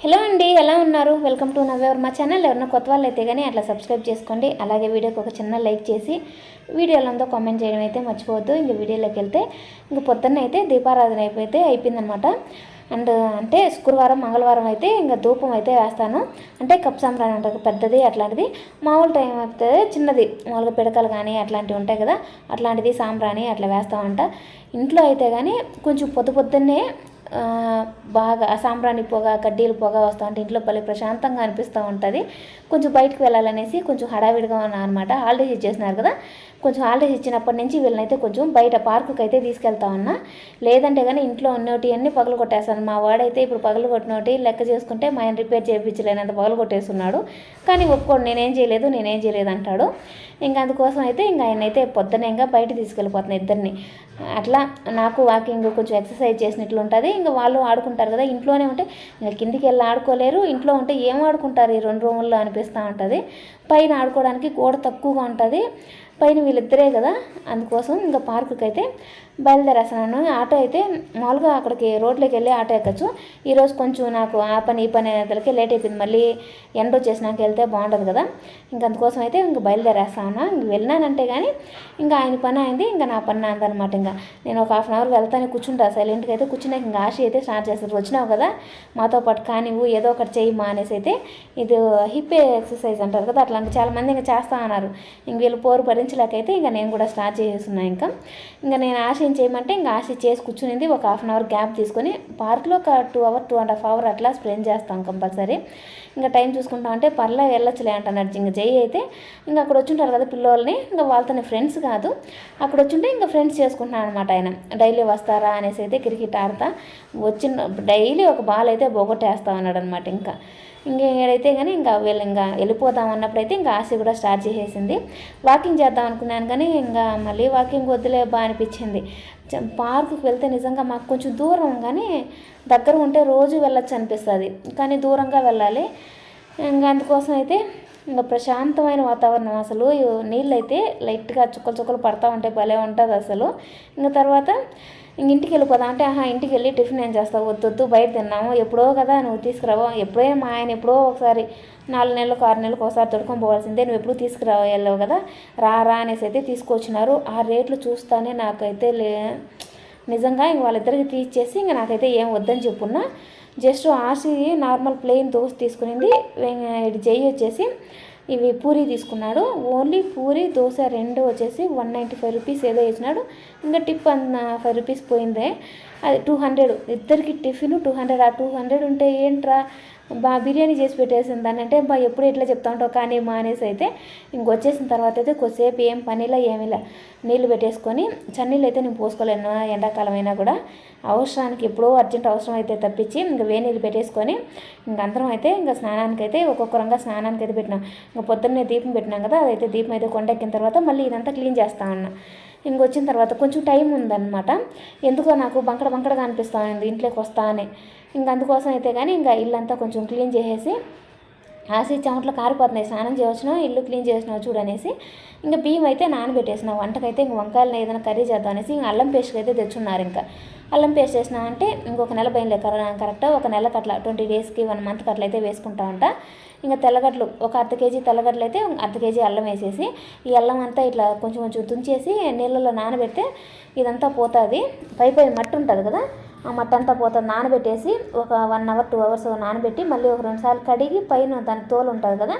Hello అండి ఎలా ఉన్నారు? వెల్కమ్ టు నవ్వెవర్ మా ఛానల్. ఎవరైనా కొత్త వాళ్ళు అయితే కానీ అట్లా సబ్స్క్రైబ్ చేసుకోండి. అలాగే వీడియోకి ఒక చిన్న లైక్ చేసి వీడియోలంతా కామెంట్ చేయడం అయితే మర్చిపోవద్దు. ఇంక వీడియోలోకి వెళ్తే ఇంక పొద్దున్న అయితే దీపారాధన అయిపోతే అయిపోయిందనమాట అండ్ అంటే శుక్రవారం మంగళవారం అయితే ఇంకా ధూపం అయితే వేస్తాను. అంటే కప్ సాంబ్రాన్ ఉంటుంది పెద్దది అట్లాంటిది. మామూలు టైం అయితే చిన్నది మామూలుగా పిడకలు కానీ అట్లాంటివి ఉంటాయి కదా అట్లాంటిది సాంబ్రాణి అట్లా వేస్తామంట ఇంట్లో అయితే కానీ కొంచెం పొద్దు పొద్దున్నే బాగా సాంబ్రాణి పొగ కడ్డీలు పొగ వస్తూ ఉంటే ఇంట్లో భలే ప్రశాంతంగా అనిపిస్తూ ఉంటుంది. కొంచెం బయటకు వెళ్ళాలనేసి కొంచెం హడావిడిగా ఉన్నా అనమాట హాలిడేస్ ఇచ్చేసినారు కదా. కొంచెం హాలిడేస్ ఇచ్చినప్పటి నుంచి వీళ్ళనైతే కొంచెం బయట పార్కుకి అయితే తీసుకెళ్తా ఉన్నా. లేదంటే కానీ ఇంట్లో ఉన్నోటి అన్ని పగలు కొట్టేస్తాను. మా వాడైతే ఇప్పుడు పగలు కొట్టినోటి లెక్క చేసుకుంటే మా ఆయన రిపేర్ చేయించలేనంత పగలు కొట్టేస్తున్నాడు. కానీ ఒప్పుకోడు నేనేం చేయలేదు నేనేం చేయలేదు అంటాడు. ఇంకా అందుకోసం అయితే ఇంకా ఆయన అయితే పొద్దునే ఇంకా బయట తీసుకెళ్ళిపోతున్నాను ఇద్దరిని. అట్లా నాకు వాకింగ్ కొంచెం ఎక్సర్సైజ్ చేసినట్లు ఉంటుంది. ఇంకా వాళ్ళు ఆడుకుంటారు కదా ఇంట్లోనే ఉంటే ఇంకా కిందికి వెళ్ళి ఆడుకోలేరు. ఇంట్లో ఉంటే ఏం ఆడుకుంటారు ఈ రెండు రూముల్లో అనిపిస్తూ ఉంటుంది. పైన ఆడుకోవడానికి గోడ తక్కువగా ఉంటుంది. పైన వీళ్ళిద్దరే కదా? అందుకోసం ఇంకా పార్కుకి అయితే బయలుదేరేస్తాను ఆటో అయితే మామూలుగా అక్కడికి రోడ్లోకి వెళ్ళి ఆటో ఎక్కచ్చు. ఈరోజు కొంచెం నాకు ఆ పని ఈ పని అనేసరికి లేట్ అయిపోయింది. మళ్ళీ ఎండ వచ్చేసినాక వెళ్తే బాగుంటుంది కదా. ఇంకా అందుకోసం అయితే ఇంక బయలుదేరేస్తాను. ఇంక వెళ్ళినానంటే కానీ ఇంకా ఆయన పని అయింది. ఇంకా నా పని అందనమాట ఇంకా. నేను ఒక హాఫ్ అన్ అవర్ వెళ్తాను కూర్చుంటా. సైలెంట్గా అయితే కూర్చున్నాక ఇంకా ఆశ అయితే స్టార్ట్ చేస్తారు వచ్చినావు కదా? మాతో పాటు కానివ్వు ఏదో ఒకటి చేయి మా అనేసి అయితే ఇది హిప్ ఎక్సర్సైజ్ అంటారు కదా. అట్లాంటి చాలా మంది ఇంకా చేస్తా అన్నారు. ఇంక వీళ్ళు పోరు భరించలేకైతే ఇంకా నేను కూడా స్టార్ట్ చేసేస్తున్నాను ఇంకా. ఇంకా నేను ఆశ ఏం చేయమంటే ఇంకా ఆశ చేసి కూర్చునింది ఒక హాఫ్ అన్ అవర్ గ్యాప్ తీసుకొని పార్క్లో ఒక two hour two and half hour అట్లా స్పెండ్ చేస్తాం కంపల్సరీ. ఇంకా టైం చూసుకుంటాం అంటే పర్లే వెళ్ళొచ్చులే అంటున్నారు ఇంకా జై అయితే. ఇంకా అక్కడ వచ్చుంటారు కదా పిల్లోల్ని ఇంకా వాళ్ళతో ఫ్రెండ్స్ కాదు. అక్కడ వచ్చుంటే ఇంకా ఫ్రెండ్స్ చేసుకుంటున్నాను అనమాట ఆయన. డైలీ వస్తారా అనేసి అయితే క్రికెట్ ఆడతా. వచ్చిన డైలీ ఒక బాల్ అయితే బొగొట్టేస్తా ఉన్నాడు అనమాట ఇంకా. ఇంకా ఏడైతే కానీ ఇంకా వీళ్ళు ఇంకా వెళ్ళిపోదాం అన్నప్పుడైతే ఇంకా ఆశ కూడా స్టార్ట్ చేసేసింది. వాకింగ్ చేద్దాం అనుకున్నాను కానీ ఇంకా మళ్ళీ వాకింగ్ వద్దులే బా అనిపించింది. చ- పార్కుకి వెళ్తే నిజంగా మాకు కొంచెం దూరం కానీ దగ్గర ఉంటే రోజు వెళ్ళొచ్చు అనిపిస్తుంది. కానీ దూరంగా వెళ్ళాలి. ఇంకా అందుకోసం అయితే ఇంకా ప్రశాంతమైన వాతావరణం అసలు. నీళ్ళు అయితే లైట్గా చుక్కలు చుక్కలు పడతా ఉంటే భలే ఉంటుంది అసలు. ఇంకా తర్వాత ఇంక ఇంటికి వెళ్ళిపోదాం అంటే ఆహా ఇంటికి వెళ్ళి టిఫిన్ ఏం చేస్తావు? వద్దు వద్దు బయట తిన్నాము ఎప్పుడో కదా నువ్వు తీసుకురావా ఎప్పుడో మా ఆయన ఎప్పుడో ఒకసారి నాలుగు నెలలకు ఆరు నెలలకు ఒకసారి తొడుకొని పోవాల్సిందే నువ్వు ఎప్పుడు తీసుకురావ వెళ్ళావు కదా రా రా అనేసి అయితే తీసుకొచ్చినారు. ఆ రేట్లు చూస్తానే నాకైతే లే నిజంగా ఇంక వాళ్ళిద్దరికి తీసేసి ఇంక నాకైతే ఏం వద్దని చెప్పున్నా. Just RC normal plain dosa తీసుకునింది వెంగ- ఇది జై వచ్చేసి ఇవి పూరి తీసుకున్నాడు. ఓన్లీ పూరి దోశ రెండు వచ్చేసి వన్ నైంటీ ఫైవ్ రూపీస్ ఏదో ఇచ్చినాడు ఇంకా టిప్ అన్న ఫైవ్ రూపీస్ పోయిందే. అది టూ హండ్రెడ్. ఇద్దరికి టిఫిన్ టూ హండ్రెడ్. ఆ టూ హండ్రెడ్ ఉంటే ఏంట్రా? బా బిర్యానీ చేసి పెట్టేసింది. దాన్ని అంటే బా ఎప్పుడు ఇట్లా చెప్తా ఉంటావు కానీ మా అనేసి అయితే ఇంకొచ్చేసిన తర్వాత అయితే కొద్దిసేపు ఏం పనిలా ఏమిలా నీళ్ళు పెట్టేసుకొని చన్నీళ్ళు అయితే నేను పోసుకోలేను ఎండాకాలం అయినా కూడా. అవసరానికి ఎప్పుడో అర్జెంట్ అవసరం అయితే తప్పించి ఇంకా వేడి నీళ్ళు పెట్టేసుకొని ఇంక అందరం అయితే ఇంకా స్నానానికి అయితే ఒక్కొక్కరంగా స్నానానికి అయితే పెట్టినాం. ఇంకా పొద్దున్నే దీపం పెట్టినాం కదా అదైతే దీపం అయితే కొండెక్కిన తర్వాత మళ్ళీ ఇదంతా క్లీన్ చేస్తా ఉన్నా. ఇంకొచ్చిన తర్వాత కొంచెం టైం ఉందన్నమాట. ఎందుకో నాకు బంకడ బంకడగా అనిపిస్తుంది ఇంట్లోకి వస్తా అని. ఇంక అందుకోసం అయితే కానీ ఇంకా ఇల్లంతా కొంచెం క్లీన్ చేసేసి ఆసి చెమట్లు కారిపోతున్నాయి స్నానం చేయవచ్చును ఇల్లు క్లీన్ చేసినావు చూడనేసి ఇంకా బియ్యం అయితే నానబెట్టేసిన వంటకైతే ఇంక వంకాయలు ఏదైనా కర్రీ చేద్దాం అనేసి ఇంకా అల్లం పేస్ట్ అయితే తెచ్చున్నారు ఇంకా. అల్లం పేస్ట్ చేసినా అంటే ఇంకొక నెల పోయింది కరెక్ట్? ఒక నెలకు అట్లా ట్వంటీ డేస్కి వన్ మంత్కి అట్లా అయితే వేసుకుంటా ఉంటా. ఇంకా తెల్లగడ్డలు ఒక అర్ధ కేజీ తెల్లగడ్డలు అయితే అర్ధ కేజీ అల్లం వేసేసి ఈ అల్లం అంతా ఇట్లా కొంచెం కొంచెం తుంచేసి నీళ్ళలో నానబెడితే ఇదంతా పోతుంది. పై పై మట్టి ఉంటుంది కదా ఆ మట్టి అంతా పోతుంది. నానబెట్టేసి ఒక వన్ అవర్ టూ అవర్స్ నానబెట్టి మళ్ళీ ఒక రెండు సార్లు కడిగి పైన దాని తోలు ఉంటుంది కదా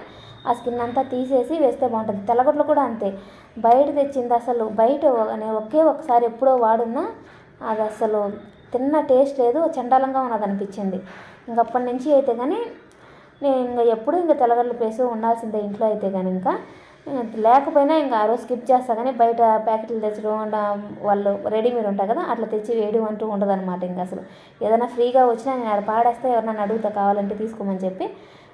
ఆ స్కిన్ అంతా తీసేసి వేస్తే బాగుంటుంది. తెల్లగొడ్లు కూడా అంతే. బయట తెచ్చింది అసలు బయట ఒకే ఒకసారి ఎప్పుడో వాడున్నా అది అసలు తిన్న టేస్ట్ లేదు చండాలంగా ఉన్నది అనిపించింది ఇంక అప్పటి నుంచి అయితే కానీ నేను ఇంకా ఎప్పుడు ఇంకా తెల్లగడ్డల ప్లేస్ ఉండాల్సిందే ఇంట్లో అయితే కానీ ఇంకా. లేకపోయినా ఇంకా ఆ రోజు స్కిప్ చేస్తా కానీ బయట ప్యాకెట్లు తెచ్చడం వాళ్ళు రెడీమేడ్ ఉంటాయి కదా అట్లా తెచ్చి వేయడం అంటూ ఉండదు అనమాట ఇంకా అసలు. ఏదైనా ఫ్రీగా వచ్చినా నేను పాడేస్తే ఎవరన్నా అడుగుతా కావాలంటే తీసుకోమని చెప్పి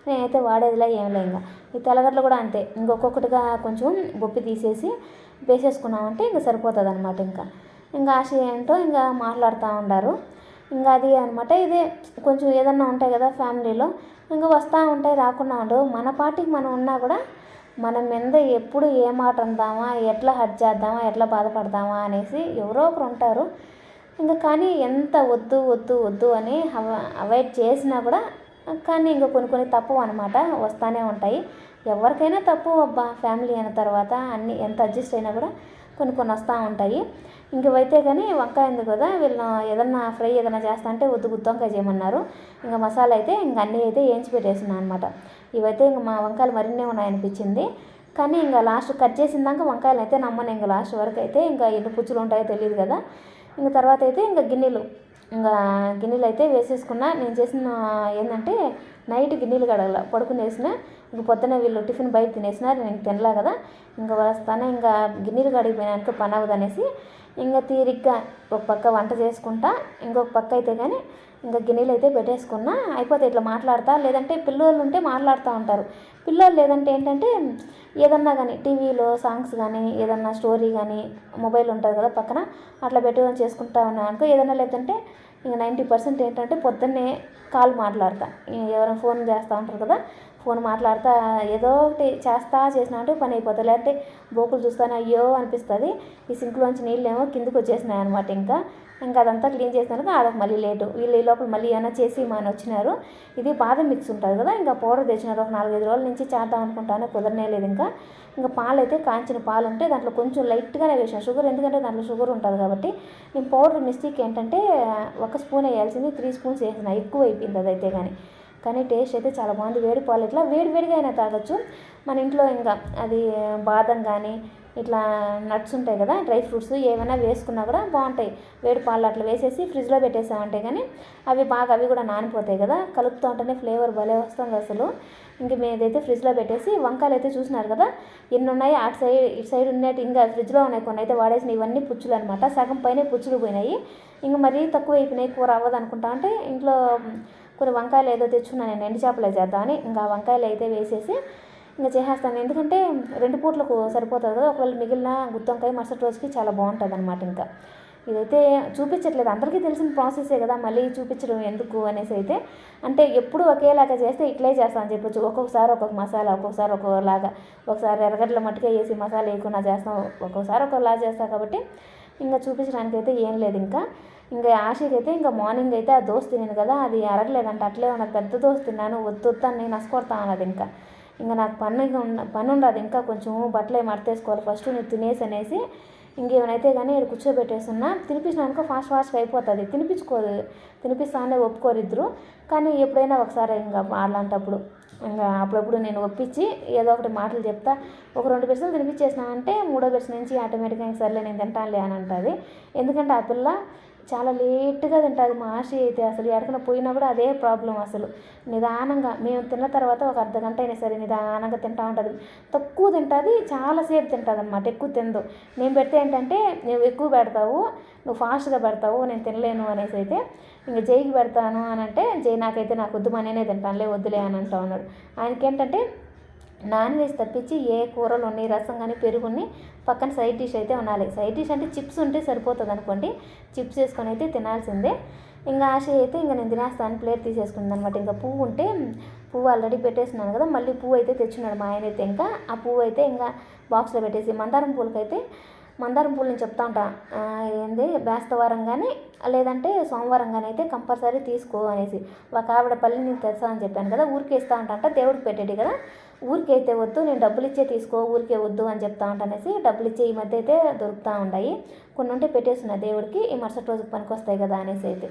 నేనైతే వాడేదిలా ఏం లేదు ఇంకా. ఈ తెల్లగడ్డలు కూడా అంతే. ఇంకొకటిగా కొంచెం బొప్పి తీసేసి వేసేసుకున్నామంటే ఇంకా సరిపోతుంది అనమాట ఇంకా. ఇంకా ఆశ ఏంటో ఇంకా మాట్లాడుతూ ఉండారు. ఇంకా అది అనమాట ఇదే కొంచెం ఏదన్నా ఉంటాయి కదా ఫ్యామిలీలో. ఇంకా వస్తూ ఉంటాయి రాకుండా ఉండవు మన పార్టీకి మనం ఉన్నా కూడా మనం మీద ఎప్పుడు ఏ మాట అందామా ఎట్లా హర్ట్ చేద్దామా ఎట్లా బాధపడదామా అనేసి ఎవరో ఒకరు ఉంటారు. ఇంకా కానీ ఎంత వద్దు వద్దు వద్దు అని అవ అవాయిడ్ చేసినా కూడా కానీ ఇంకా కొన్ని కొన్ని తప్పు అనమాట వస్తూనే ఉంటాయి. ఎవరికైనా తప్పు అబ్బా ఫ్యామిలీ అయిన తర్వాత అన్ని ఎంత అడ్జస్ట్ అయినా కూడా కొన్ని కొన్ని వస్తూ ఉంటాయి. ఇంకవైతే కానీ వంకాయ ఉంది కదా వీళ్ళు ఏదన్నా ఫ్రై ఏదైనా చేస్తా అంటే వద్దు గుత్తొంకాయ చేయమన్నారు. ఇంకా మసాలా అయితే ఇంక అన్నీ అయితే వేయించి పెట్టేసినాను అనమాట ఇవైతే ఇంక మా వంకాయలు మరిన్నే ఉన్నాయనిపించింది. కానీ ఇంకా లాస్ట్ కట్ చేసిన దాకా వంకాయలు అయితే నమ్మను ఇంకా లాస్ట్ వరకు అయితే ఇంకా ఎన్ని పుచ్చులు ఉంటాయో తెలియదు కదా. ఇంకా తర్వాత అయితే ఇంకా గిన్నెలు ఇంకా గిన్నెలు అయితే వేసేసుకున్నా. నేను చేసిన ఏంటంటే నైట్ గిన్నెలు కడగల పడుకునేసిన ఇంక పొద్దున వీళ్ళు టిఫిన్ బయట తినేసినారు నేను తినలే కదా. ఇంకా వస్తానే ఇంకా గిన్నెలు కడిగిపోయినాక పని అవ్వదనేసి ఇంకా తీరిగ్గా ఒక పక్క వంట చేసుకుంటా ఇంకొక పక్క అయితే కానీ ఇంకా గిన్నెలు అయితే పెట్టేసుకున్నా అయిపోతే ఇట్లా మాట్లాడతా. లేదంటే పిల్లోళ్ళు ఉంటే మాట్లాడుతూ ఉంటారు. పిల్లలు లేదంటే ఏంటంటే ఏదన్నా కానీ టీవీలో సాంగ్స్ కానీ ఏదన్నా స్టోరీ కానీ మొబైల్ ఉంటుంది కదా పక్కన అట్లా పెట్టుకొని చేసుకుంటా ఉన్నాను అనుకో ఏదన్నా లేదంటే ఇంక నైంటీ పర్సెంట్ ఏంటంటే పొద్దున్నే కాల్ మాట్లాడతా. ఎవరైనా ఫోన్ చేస్తూ ఉంటారు కదా ఫోన్ మాట్లాడతా ఏదో ఒకటి చేస్తా చేసినా అంటే పని అయిపోతుంది. లేదంటే బోకులు చూస్తాను అయ్యో అనిపిస్తుంది. ఈ సింక్లోంచి నీళ్ళు ఏమో కిందకు వచ్చేసినాయి అనమాట ఇంకా. ఇంకా అదంతా క్లీన్ చేసినాక ఆడకు మళ్ళీ లేటు. వీళ్ళు ఈ లోపల మళ్ళీ ఏమైనా చేసి మన వచ్చినారు. ఇది బాదం మిక్స్ ఉంటుంది కదా ఇంకా పౌడర్ తెచ్చినారు. ఒక నాలుగైదు రోజుల నుంచి చేద్దాం అనుకుంటాను కుదరనే లేదు ఇంకా. ఇంకా పాలు అయితే కాంచిన పాలు ఉంటే దాంట్లో కొంచెం లైట్గానే వేసిన షుగర్ ఎందుకంటే దాంట్లో షుగర్ ఉంటుంది కాబట్టి. నేను పౌడర్ మిస్టేక్ ఏంటంటే ఒక స్పూన్ వేయాల్సింది త్రీ స్పూన్స్ వేసిన. ఎక్కువ అయిపోయింది అదైతే కానీ. కానీ టేస్ట్ అయితే చాలా బాగుంది. వేడి పాలు ఇట్లా వేడి వేడిగా అయినా తాగొచ్చు. మన ఇంట్లో ఇంకా అది బాదం కానీ ఇట్లా నట్స్ ఉంటాయి కదా డ్రై ఫ్రూట్స్ ఏమైనా వేసుకున్నా కూడా బాగుంటాయి. వేడి పాలు అట్లా వేసేసి ఫ్రిడ్జ్లో పెట్టేసామంటే కానీ అవి బాగా అవి కూడా నానిపోతాయి కదా. కలుపుతూ ఉంటేనే ఫ్లేవర్ భలే వస్తుంది అసలు. ఇంక మేదైతే ఫ్రిడ్జ్లో పెట్టేసి వంకాయలు అయితే చూసినారు కదా ఎన్ని ఉన్నాయి? అటు సైడ్ ఇటు సైడ్ ఉన్నట్టు ఇంకా ఫ్రిడ్జ్లో ఉన్నాయి కొన్ని అయితే వాడేసిన ఇవన్నీ పుచ్చులు అనమాట సగం పైన పుచ్చులు పోయినాయి. ఇంక మరీ తక్కువ అయిపోయినాయి. కూర అవ్వదు అనుకుంటా అంటే ఇంట్లో కొన్ని వంకాయలు ఏదో తెచ్చున్నా నేను ఎండు చేపలే చేద్దామని ఇంకా వంకాయలు అయితే వేసేసి ఇంకా చేసేస్తాను. ఎందుకంటే రెండు పూట్లకు సరిపోతుంది కదా ఒకవేళ మిగిలిన గుత్తొంకాయ మరుసటి రోజుకి చాలా బాగుంటుంది అనమాట ఇంకా. ఇదైతే చూపించట్లేదు. అందరికీ తెలిసిన ప్రాసెసే కదా మళ్ళీ చూపించడం ఎందుకు అనేసి అయితే. అంటే ఎప్పుడు ఒకేలాగా చేస్తే ఇట్లే చేస్తామని చెప్పొచ్చు. ఒక్కొక్కసారి ఒక్కొక్క మసాలా ఒక్కొక్కసారి ఒక్కొక్కలాగా ఒకసారి ఎర్రగడ్డల మట్టుకే వేసి మసాలా వేయకుండా చేస్తాం. ఒక్కొక్కసారి ఒక్కొక్కలా చేస్తాం కాబట్టి ఇంకా చూపించడానికి అయితే ఏం లేదు ఇంకా. ఇంకా ఆశకి అయితే ఇంకా మార్నింగ్ అయితే ఆ దోశ తినేది కదా అది అరగలేదంట. అట్లే ఉన్నది పెద్ద దోశ తిన్నాను వద్దు వద్దు అని నేను నసుకొడతా అన్నది ఇంకా. ఇంకా నాకు పని ఉన్న పని ఉండదు ఇంకా కొంచెం బట్టలు ఏమి మడతేసుకోవాలి ఫస్ట్ నేను తినేసి అనేసి ఇంకేమైతే కానీ ఇక్కడ కూర్చోబెట్టేస్తున్నా తినిపించినాక ఫాస్ట్ ఫాస్ట్గా అయిపోతుంది. తినిపించుకోదు తినిపిస్తానే ఒప్పుకోరు ఇద్దరు. కానీ ఎప్పుడైనా ఒకసారి ఇంకా అలాంటప్పుడు ఇంకా అప్పుడప్పుడు నేను ఒప్పించి ఏదో ఒకటి మాటలు చెప్తా. ఒక రెండు పెర్సెంట్ తినిపించేసినానంటే మూడో పెర్సెంట్ నుంచి ఆటోమేటిక్గా సర్లే నేను తింటానులే అని అంటుంది. ఎందుకంటే ఆ పిల్ల చాలా లేట్గా తింటుంది మా ఆశ అయితే అసలు. ఎక్కడికైనా పోయినా కూడా అదే ప్రాబ్లం అసలు. నిదానంగా మేము తిన్న తర్వాత ఒక అర్ధ గంట అయినా సరే నిదానంగా తింటూ ఉంటుంది. తక్కువ తింటుంది చాలాసేపు తింటుంది అనమాట ఎక్కువ తిందు నేను పెడితే ఏంటంటే నువ్వు ఎక్కువ పెడతావు నువ్వు ఫాస్ట్గా పెడతావు నేను తినలేను అనేసి అయితే ఇంక జైకి పెడతాను అని అంటే జై నాకైతే నాకు వద్దు నేనే తింటానులే వద్దులే అని అంటా ఉన్నాడు. ఆయనకి ఏంటంటే నాన్ వెజ్ తప్పించి ఏ కూరలు ఉన్నాయి రసం కానీ పెరుగుని పక్కన సైడ్ డిష్ అయితే ఉండాలి. సైడ్ డిష్ అంటే చిప్స్ ఉంటే సరిపోతుంది అనుకోండి. చిప్స్ వేసుకొని అయితే తినాల్సిందే. ఇంకా ఆశ అయితే ఇంకా నేను తినేస్తాను ప్లేట్ తీసేసుకుంది అనమాట ఇంకా పువ్వు ఉంటే పువ్వు ఆల్రెడీ పెట్టేసినాను కదా మళ్ళీ పువ్వు అయితే తెచ్చున్నాడు మా ఆయన అయితే ఇంకా. ఆ పువ్వు అయితే ఇంకా బాక్స్లో పెట్టేసి మందారం పూలకైతే మందారం పూలు నేను చెప్తా ఉంటా. ఏంది బేస్తవారం కానీ లేదంటే సోమవారం కానీ అయితే కంపల్సరీ తీసుకో అనేసి. ఒక ఆవిడ పల్లి నేను తెస్తా అని చెప్పాను కదా ఊరికేస్తా ఉంటా అంటే దేవుడికి పెట్టేది కదా. ఊరికైతే అయితే వద్దు నేను డబ్బులు ఇచ్చే తీసుకో ఊరికే వద్దు అని చెప్తా ఉంటానేసి డబ్బులు ఇచ్చే ఈ మధ్య అయితే దొరుకుతూ ఉన్నాయి కొన్ని ఉంటే పెట్టేసిన దేవుడికి ఈ మరుసటి రోజుకి పనికొస్తాయి కదా అనేసి అయితే.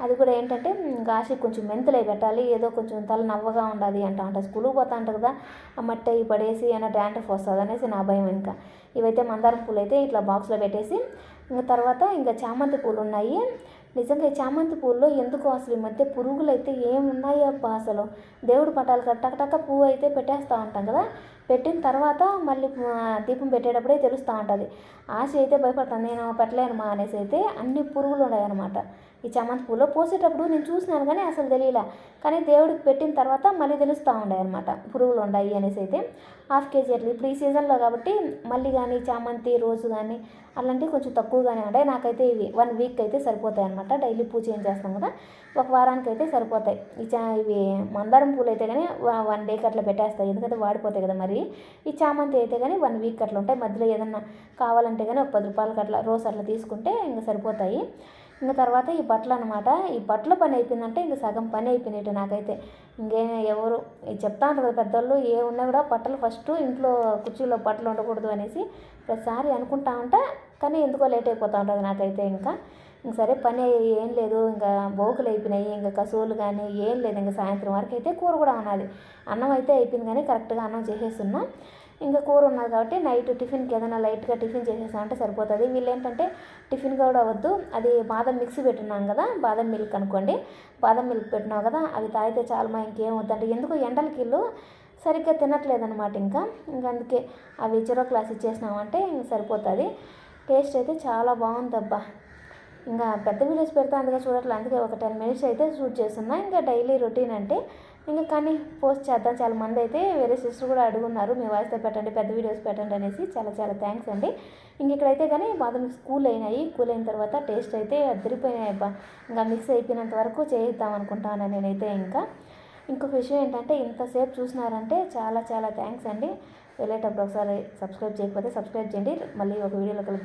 అది కూడా ఏంటంటే ఇంకా కొంచెం మెంతులే పెట్టాలి ఏదో కొంచెం తల నవ్వగా ఉండాలి అంటా ఉంటుంది స్కూల్కి పోతా అంట కదా ఆ మట్టి అవి పడేసి ఏమైనా డాండ్రఫ్ వస్తుంది అనేసి నా భయం ఇంకా. ఇవైతే మందారం పూలు అయితే ఇట్లా బాక్స్లో పెట్టేసి ఇంకా తర్వాత ఇంకా చామంతి పూలు ఉన్నాయి. నిజంగా ఈ చామంతి పూల్లో ఎందుకు అసలు ఈ మధ్య పురుగులు అయితే ఏమున్నాయి అసలు? దేవుడు పటాలు టక పువ్వు అయితే పెట్టేస్తూ ఉంటాం కదా? పెట్టిన తర్వాత మళ్ళీ దీపం పెట్టేటప్పుడే తెలుస్తూ ఉంటుంది. ఆశ అయితే భయపడతాను నేను పెట్టలేను మా అనేసి అయితే అన్ని పురుగులు ఉన్నాయన్నమాట ఈ చామంతి పూలో పోసేటప్పుడు నేను చూసినాను కానీ అసలు తెలియలే. కానీ దేవుడికి పెట్టిన తర్వాత మళ్ళీ తెలుస్తూ ఉండే అనమాట పురుగులు ఉన్నాయి అనేసి అయితే హాఫ్ కేజీ అట్లా. ఇప్పుడు ఈ సీజన్లో కాబట్టి మళ్ళీ కానీ చామంతి రోజు కానీ అలాంటివి కొంచెం తక్కువగానే ఉంటాయి. నాకైతే ఇవి వన్ వీక్ అయితే సరిపోతాయి అనమాట డైలీ పూజ ఏం చేస్తాం కదా ఒక వారానికి అయితే సరిపోతాయి. ఈ చా ఇవి మందారం పూలు అయితే కానీ వన్ డేకి అట్లా పెట్టేస్తాయి. ఎందుకంటే వాడిపోతాయి కదా మరి. ఈ చామంతి అయితే కానీ వన్ వీక్ అట్లా ఉంటాయి. మధ్యలో ఏదన్నా కావాలంటే కానీ ఒక పది రూపాయలకి అట్లా రోజు అట్లా తీసుకుంటే ఇంకా సరిపోతాయి. ఇంకా తర్వాత ఈ బట్టలు అనమాట ఈ బట్టల పని అయిపోయిందంటే ఇంక సగం పని అయిపోయినట్టు నాకైతే. ఇంకే ఎవరు చెప్తా ఉంటారు కదా పెద్దోళ్ళు ఏ ఉన్నా కూడా బట్టలు ఫస్ట్ ఇంట్లో కుర్చీలో బట్టలు ఉండకూడదు అనేసి ప్రతిసారి అనుకుంటా ఉంటా. కానీ ఎందుకో లేట్ అయిపోతూ ఉంటుంది నాకైతే ఇంకా. ఇంక సరే పని ఏం లేదు ఇంకా బోకులు అయిపోయినాయి ఇంకా కసువులు కానీ ఏం లేదు ఇంకా సాయంత్రం వరకు అయితే కూర కూడా ఉన్నది అన్నం అయితే అయిపోయింది కానీ కరెక్ట్గా అన్నం చేసేస్తున్నాం. ఇంకా కూర ఉన్నది కాబట్టి నైట్ టిఫిన్కి ఏదైనా లైట్గా టిఫిన్ చేసేసామంటే సరిపోతుంది. వీళ్ళు ఏంటంటే టిఫిన్ కూడా వద్దు అది బాదం మిక్సీ పెట్టున్నాం కదా బాదం మిల్క్ అనుకోండి. బాదం మిల్క్ పెట్టినావు కదా అవి తాగితే చాలు మా ఇంకేం వద్దంటే ఎందుకు ఎండలకి ఇల్లు సరిగ్గా తినట్లేదన్నమాట ఇంకా. ఇంకా అందుకే అవి చెరో క్లాస్ ఇచ్చేసినామంటే ఇంక సరిపోతుంది. టేస్ట్ అయితే చాలా బాగుందబ్బా. ఇంకా పెద్ద వీడియోస్ పెడతా అందుకే చూడట్లేదు అందుకే ఒక టెన్ మినిట్స్ అయితే షూట్ చేస్తున్నా. ఇంకా డైలీ రొటీన్ అంటే ఇంకా కానీ పోస్ట్ చేద్దాం. చాలా మంది అయితే వేరే సిస్టర్ కూడా అడుగున్నారు మీ వాయిస్తో పెట్టండి పెద్ద వీడియోస్ పెట్టండి అనేసి. చాలా చాలా థ్యాంక్స్ అండి. ఇంక ఇక్కడైతే కానీ బాదం కూల్ అయినాయి. కూల్ అయిన తర్వాత టేస్ట్ అయితే అద్దరిపోయినాయి అబ్బా! ఇంకా మిక్స్ అయిపోయినంత వరకు చేయిద్దాం అనుకుంటాను నేనైతే ఇంకా. ఇంకొక విషయం ఏంటంటే ఇంతసేపు చూసినారంటే చాలా చాలా థ్యాంక్స్ అండి. వెళ్ళేటప్పుడు ఒకసారి సబ్స్క్రైబ్ చేయకపోతే సబ్స్క్రైబ్ చేయండి. మళ్ళీ ఒక వీడియోలో కలిపి